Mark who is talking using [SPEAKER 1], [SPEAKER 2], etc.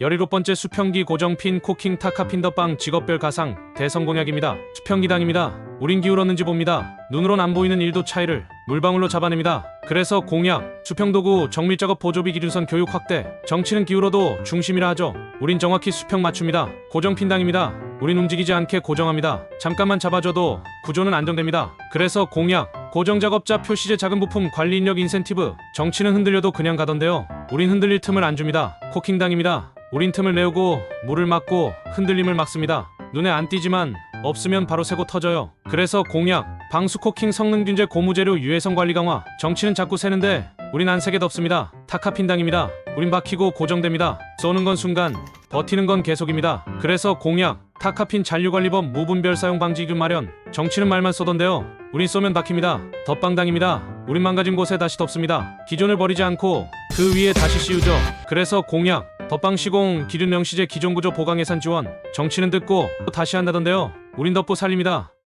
[SPEAKER 1] 17번째 수평기 고정핀 코킹 타카핀 더빵 직업별 가상 대성공약입니다. 수평기당입니다. 우린 기울었는지 봅니다. 눈으론 안 보이는 1도 차이를 물방울로 잡아냅니다. 그래서 공약, 수평도구, 정밀작업 보조비 기준선 교육 확대, 정치는 기울어도 중심이라 하죠. 우린 정확히 수평 맞춥니다. 고정핀당입니다. 우린 움직이지 않게 고정합니다. 잠깐만 잡아줘도 구조는 안정됩니다. 그래서 공약, 고정작업자 표시제 작은 부품 관리 인력 인센티브, 정치는 흔들려도 그냥 가던데요. 우린 흔들릴 틈을 안 줍니다. 코킹당입니다. 우린 틈을 내우고 물을 막고 흔들림을 막습니다. 눈에 안 띄지만 없으면 바로 새고 터져요. 그래서 공약, 방수 코킹 성능 균제 고무재료 유해성 관리 강화. 정치는 자꾸 새는데 우린 안 새게 덥습니다. 타카핀당입니다. 우린 박히고 고정됩니다. 쏘는 건 순간, 버티는 건 계속입니다. 그래서 공약, 타카핀 잔류관리법 무분별 사용 방지규 마련. 정치는 말만 쏘던데요. 우린 쏘면 박힙니다. 덧방당입니다. 우린 망가진 곳에 다시 덮습니다. 기존을 버리지 않고 그 위에 다시 씌우죠. 그래서 공약, 덧방 시공, 기준 명시제 기존 구조 보강 예산 지원. 정치는 듣고 또 다시 한다던데요. 우린 덮고 살립니다.